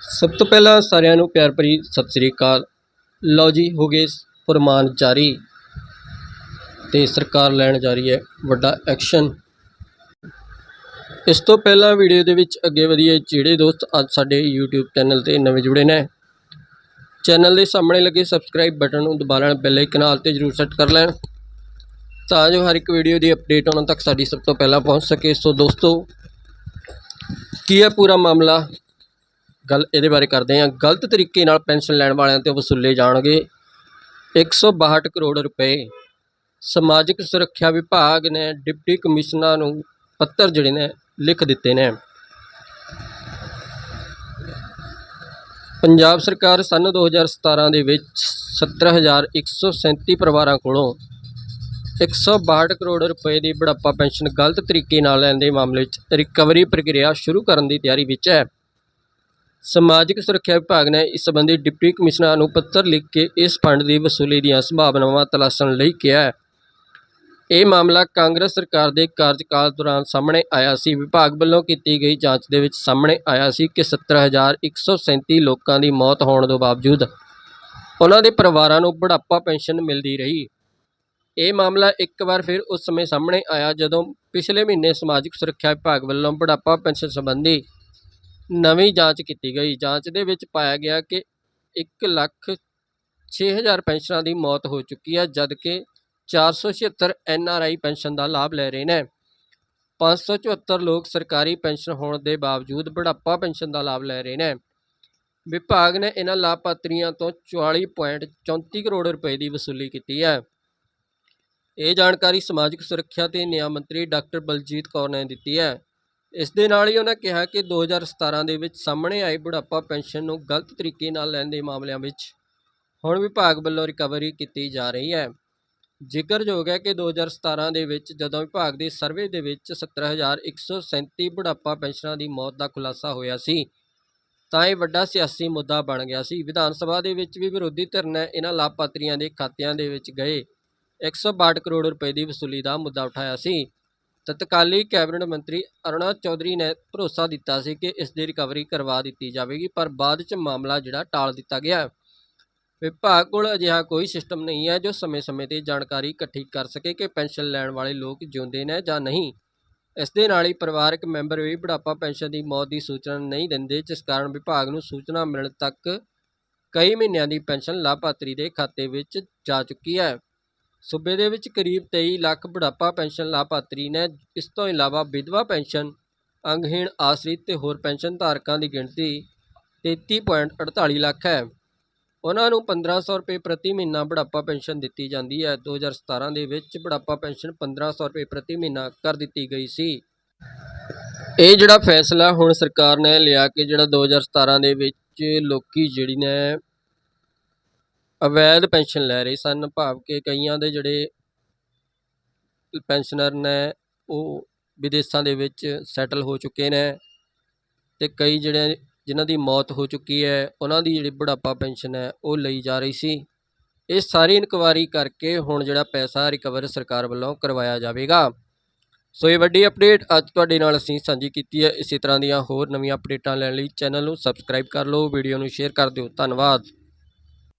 ਸਭ ਤੋਂ ਪਹਿਲਾਂ ਸਾਰਿਆਂ ਨੂੰ ਪਿਆਰ ਭਰੀ ਸਤਿ ਸ੍ਰੀ ਅਕਾਲ। ਲਓ ਜੀ, ਹੋ ਗਏ ਫਰਮਾਨ ਜਾਰੀ ਤੇ ਸਰਕਾਰ ਲੈਣ ਜਾ ਰਹੀ ਹੈ ਵੱਡਾ ਐਕਸ਼ਨ। ਇਸ ਤੋਂ ਪਹਿਲਾਂ ਵੀਡੀਓ ਦੇ ਵਿੱਚ ਅੱਗੇ ਵਧੀਏ ਜਿਹੜੇ ਦੋਸਤ ਅੱਜ ਸਾਡੇ YouTube ਚੈਨਲ ਤੇ ਨਵੇਂ ਜੁੜੇ ਨੇ, ਚੈਨਲ ਦੇ ਸਾਹਮਣੇ ਲੱਗੇ ਸਬਸਕ੍ਰਾਈਬ ਬਟਨ ਨੂੰ ਦਬਾ ਲੈਣ ਬੈਲ ਆਈਕਨ ਨਾਲ ਤੇ ਜਰੂਰ ਸੈੱਟ ਕਰ ਲੈਣ, ਤਾਂ ਜੋ ਹਰ ਇੱਕ ਵੀਡੀਓ ਦੀ ਅਪਡੇਟ ਉਹਨਾਂ ਤੱਕ ਸਾਡੀ ਸਭ ਤੋਂ ਪਹਿਲਾਂ ਪਹੁੰਚ ਸਕੇ। ਸੋ ਦੋਸਤੋ, ਕੀ ਹੈ ਪੂਰਾ ਮਾਮਲਾ? ਗੱਲ ਇਹਦੇ ਬਾਰੇ ਕਰਦੇ ਹਾਂ। ਗਲਤ ਤਰੀਕੇ ਨਾਲ ਪੈਨਸ਼ਨ ਲੈਣ ਵਾਲਿਆਂ ਤੇ ਵਸੂਲੇ ਜਾਣਗੇ। 162 ਕਰੋੜ ਰੁਪਏ ਸਮਾਜਿਕ ਸੁਰੱਖਿਆ ਵਿਭਾਗ ਨੇ ਡਿਪਟੀ ਕਮਿਸ਼ਨਰ ਨੂੰ ਪੱਤਰ ਜਿਹੜੇ ਨੇ ਲਿਖ ਦਿੱਤੇ ਨੇ। ਪੰਜਾਬ ਸਰਕਾਰ ਸਨ 2017 ਦੇ ਵਿੱਚ 17137 ਪਰਿਵਾਰਾਂ ਕੋਲੋਂ 162 ਕਰੋੜ ਰੁਪਏ ਦੀ ਬੁਢਾਪਾ ਪੈਨਸ਼ਨ ਗਲਤ ਤਰੀਕੇ ਨਾਲ ਲੈਣ ਦੇ ਮਾਮਲੇ 'ਚ ਰਿਕਵਰੀ ਪ੍ਰਕਿਰਿਆ ਸ਼ੁਰੂ ਕਰਨ ਦੀ ਤਿਆਰੀ ਵਿੱਚ ਹੈ। ਸਮਾਜਿਕ ਸੁਰੱਖਿਆ ਵਿਭਾਗ ਨੇ ਇਸ ਸੰਬੰਧੀ ਡਿਪਟੀ ਕਮਿਸ਼ਨਰ ਨੂੰ ਪੱਤਰ ਲਿਖ ਕੇ ਇਸ ਫੰਡ ਦੀ ਵਸੂਲੀ ਦੀਆਂ ਸੰਭਾਵਨਾਵਾਂ ਤਲਾਸ਼ਣ ਲਈ ਕਿਹਾ ਹੈ। ਇਹ ਮਾਮਲਾ ਕਾਂਗਰਸ ਸਰਕਾਰ ਦੇ ਕਾਰਜਕਾਲ ਦੌਰਾਨ ਸਾਹਮਣੇ ਆਇਆ ਸੀ। ਵਿਭਾਗ ਵੱਲੋਂ ਕੀਤੀ ਗਈ ਜਾਂਚ ਦੇ ਵਿੱਚ ਸਾਹਮਣੇ ਆਇਆ ਸੀ ਕਿ 70137 ਲੋਕਾਂ ਦੀ ਮੌਤ ਹੋਣ ਦੇ ਬਾਵਜੂਦ ਉਹਨਾਂ ਦੇ ਪਰਿਵਾਰਾਂ ਨੂੰ ਬੁਢਾਪਾ ਪੈਨਸ਼ਨ ਮਿਲਦੀ ਰਹੀ। ਇਹ ਮਾਮਲਾ ਇੱਕ ਵਾਰ ਫਿਰ ਉਸ ਸਮੇਂ ਸਾਹਮਣੇ ਆਇਆ ਜਦੋਂ ਪਿਛਲੇ ਮਹੀਨੇ ਸਮਾਜਿਕ ਸੁਰੱਖਿਆ ਵਿਭਾਗ ਵੱਲੋਂ ਬੁਢਾਪਾ ਪੈਨਸ਼ਨ ਸੰਬੰਧੀ ਨਵੀਂ ਜਾਂਚ ਕੀਤੀ ਗਈ। ਜਾਂਚ ਦੇ ਵਿੱਚ ਪਾਇਆ ਗਿਆ ਕਿ 1 ਲੱਖ 6000 ਪੈਨਸ਼ਨਾਂ ਦੀ ਮੌਤ ਹੋ ਚੁੱਕੀ ਹੈ, ਜਦਕਿ 476 ਐਨਆਰਆਈ ਪੈਨਸ਼ਨ ਦਾ ਲਾਭ ਲੈ ਰਹੇ ਨੇ। 574 ਲੋਕ ਸਰਕਾਰੀ ਪੈਨਸ਼ਨ ਹੋਣ ਦੇ ਬਾਵਜੂਦ ਬੁਢਾਪਾ ਪੈਨਸ਼ਨ ਦਾ ਲਾਭ ਲੈ ਰਹੇ ਨੇ। ਵਿਭਾਗ ਨੇ ਇਹਨਾਂ ਲਾਭਪਾਤਰੀਆਂ ਤੋਂ 44.34 ਕਰੋੜ ਰੁਪਏ ਦੀ ਵਸੂਲੀ ਕੀਤੀ ਹੈ। ਇਹ ਜਾਣਕਾਰੀ ਸਮਾਜਿਕ ਸੁਰੱਖਿਆ ਤੇ ਨਿਆਂ ਮੰਤਰੀ ਡਾਕਟਰ ਬਲਜੀਤ ਕੌਰ ਨੇ ਦਿੱਤੀ ਹੈ। ਇਸ ਦੇ ਨਾਲ ਹੀ ਉਹਨਾਂ ਕਿਹਾ ਕਿ 2017 ਦੇ ਵਿੱਚ ਸਾਹਮਣੇ ਆਏ ਬੁਢਾਪਾ ਪੈਨਸ਼ਨ ਨੂੰ ਗਲਤ ਤਰੀਕੇ ਨਾਲ ਲੈਣ ਦੇ ਮਾਮਲਿਆਂ ਵਿੱਚ ਹੁਣ ਵਿਭਾਗ ਵੱਲੋਂ ਰਿਕਵਰੀ ਕੀਤੀ ਜਾ ਰਹੀ ਹੈ। ਜ਼ਿਕਰਯੋਗ ਹੈ ਕਿ 2017 ਦੇ ਵਿੱਚ ਜਦੋਂ ਵਿਭਾਗ ਦੇ ਸਰਵੇ ਦੇ ਵਿੱਚ 70137 ਬੁਢਾਪਾ ਪੈਨਸ਼ਨਾਂ ਦੀ ਮੌਤ ਦਾ ਖੁਲਾਸਾ ਹੋਇਆ ਸੀ, ਤਾਂ ਇਹ ਵੱਡਾ ਸਿਆਸੀ ਮੁੱਦਾ ਬਣ ਗਿਆ ਸੀ। ਵਿਧਾਨ ਸਭਾ ਦੇ ਵਿੱਚ ਵੀ ਵਿਰੋਧੀ ਧਿਰ ਨੇ ਇਹਨਾਂ ਲਾਭਪਾਤਰੀਆਂ ਦੇ ਖਾਤਿਆਂ ਦੇ ਵਿੱਚ ਗਏ 162 ਕਰੋੜ ਰੁਪਏ ਦੀ ਵਸੂਲੀ ਦਾ ਮੁੱਦਾ ਉਠਾਇਆ ਸੀ। ਤਤਕਾਲੀ ਕੈਬਨਿਟ ਮੰਤਰੀ ਅਰੁਣਾ ਚੌਧਰੀ ਨੇ ਭਰੋਸਾ ਦਿੱਤਾ ਸੀ ਕਿ ਇਸ ਦੀ ਰਿਕਵਰੀ ਕਰਵਾ ਦਿੱਤੀ ਜਾਵੇਗੀ, ਪਰ ਬਾਅਦ 'ਚ ਮਾਮਲਾ ਜਿਹੜਾ ਟਾਲ ਦਿੱਤਾ ਗਿਆ। ਵਿਭਾਗ ਕੋਲ ਅਜਿਹਾ ਕੋਈ ਸਿਸਟਮ ਨਹੀਂ ਹੈ ਜੋ ਸਮੇਂ-ਸਮੇਂ ਤੇ ਜਾਣਕਾਰੀ ਇਕੱਠੀ ਕਰ ਸਕੇ ਕਿ ਪੈਨਸ਼ਨ ਲੈਣ ਵਾਲੇ ਲੋਕ ਜਿਉਂਦੇ ਨੇ ਜਾਂ ਨਹੀਂ। ਇਸ ਦੇ ਨਾਲ ਹੀ ਪਰਿਵਾਰਕ ਮੈਂਬਰ ਵੀ ਬੁਢਾਪਾ ਪੈਨਸ਼ਨ ਦੀ ਮੌਤ ਦੀ ਸੂਚਨਾ ਨਹੀਂ ਦਿੰਦੇ, ਜਿਸ ਕਾਰਨ ਵਿਭਾਗ ਨੂੰ ਸੂਚਨਾ ਮਿਲਣ ਤੱਕ ਕਈ ਮਹੀਨਿਆਂ ਦੀ ਪੈਨਸ਼ਨ ਲਾਭਪਾਤਰੀ ਦੇ ਖਾਤੇ ਵਿੱਚ ਜਾ ਚੁੱਕੀ ਹੈ। ਸੂਬੇ ਦੇ ਵਿੱਚ ਕਰੀਬ 23 ਲੱਖ ਬੁਢਾਪਾ ਪੈਨਸ਼ਨ ਲਾਭਪਾਤਰੀ ਨੇ, ਇਸ ਤੋਂ ਇਲਾਵਾ ਵਿਧਵਾ ਪੈਨਸ਼ਨ, ਅੰਗਹੀਣ ਆਸਰਿਤ ਤੇ ਹੋਰ ਪੈਨਸ਼ਨ ਧਾਰਕਾਂ ਦੀ ਗਿਣਤੀ 33.48 ਲੱਖ ਹੈ। ਉਹਨਾਂ ਨੂੰ 1500 ਰੁਪਏ ਪ੍ਰਤੀ ਮਹੀਨਾ ਬੁਢਾਪਾ ਪੈਨਸ਼ਨ ਦਿੱਤੀ ਜਾਂਦੀ ਹੈ। 2017 ਦੇ ਵਿੱਚ ਬੁਢਾਪਾ ਪੈਨਸ਼ਨ 1500 ਰੁਪਏ ਪ੍ਰਤੀ ਮਹੀਨਾ ਕਰ ਦਿੱਤੀ ਗਈ ਸੀ। ਇਹ ਜਿਹੜਾ ਫੈਸਲਾ ਹੁਣ ਸਰਕਾਰ ਨੇ ਲਿਆ ਕਿ ਜਿਹੜਾ 2017 ਦੇ ਵਿੱਚ ਲੋਕੀ ਜਿਹੜੀ ਨੇ ਅਵੈਧ ਪੈਨਸ਼ਨ ਲੈ ਰਹੇ ਸਨ, ਭਾਵ ਕਿ ਕਈਆਂ ਦੇ ਜਿਹੜੇ ਪੈਨਸ਼ਨਰ ਨੇ, ਉਹ ਵਿਦੇਸ਼ਾਂ ਦੇ ਵਿੱਚ ਸੈਟਲ ਹੋ ਚੁੱਕੇ ਨੇ ਤੇ ਕਈ ਜਿਹੜੇ ਜਿਨ੍ਹਾਂ ਦੀ ਮੌਤ ਹੋ ਚੁੱਕੀ ਹੈ, ਉਹਨਾਂ ਦੀ ਜਿਹੜੀ ਬੁਢਾਪਾ ਪੈਨਸ਼ਨ ਹੈ, ਉਹ ਲਈ ਜਾ ਰਹੀ ਸੀ। ਇਹ ਸਾਰੀ ਇਨਕੁਆਰੀ ਕਰਕੇ ਹੁਣ ਜਿਹੜਾ ਪੈਸਾ ਰਿਕਵਰ ਸਰਕਾਰ ਵੱਲੋਂ ਕਰਵਾਇਆ ਜਾਵੇਗਾ। ਸੋ ਇਹ ਵੱਡੀ ਅਪਡੇਟ ਅੱਜ ਤੁਹਾਡੇ ਨਾਲ ਅਸੀਂ ਸਾਂਝੀ ਕੀਤੀ ਹੈ। ਇਸੇ ਤਰ੍ਹਾਂ ਦੀਆਂ ਹੋਰ ਨਵੀਆਂ ਅਪਡੇਟਾਂ ਲੈਣ ਲਈ ਚੈਨਲ ਨੂੰ ਸਬਸਕ੍ਰਾਈਬ ਕਰ ਲਓ, ਵੀਡੀਓ ਨੂੰ ਸ਼ੇਅਰ ਕਰ ਦਿਓ। ਧੰਨਵਾਦ।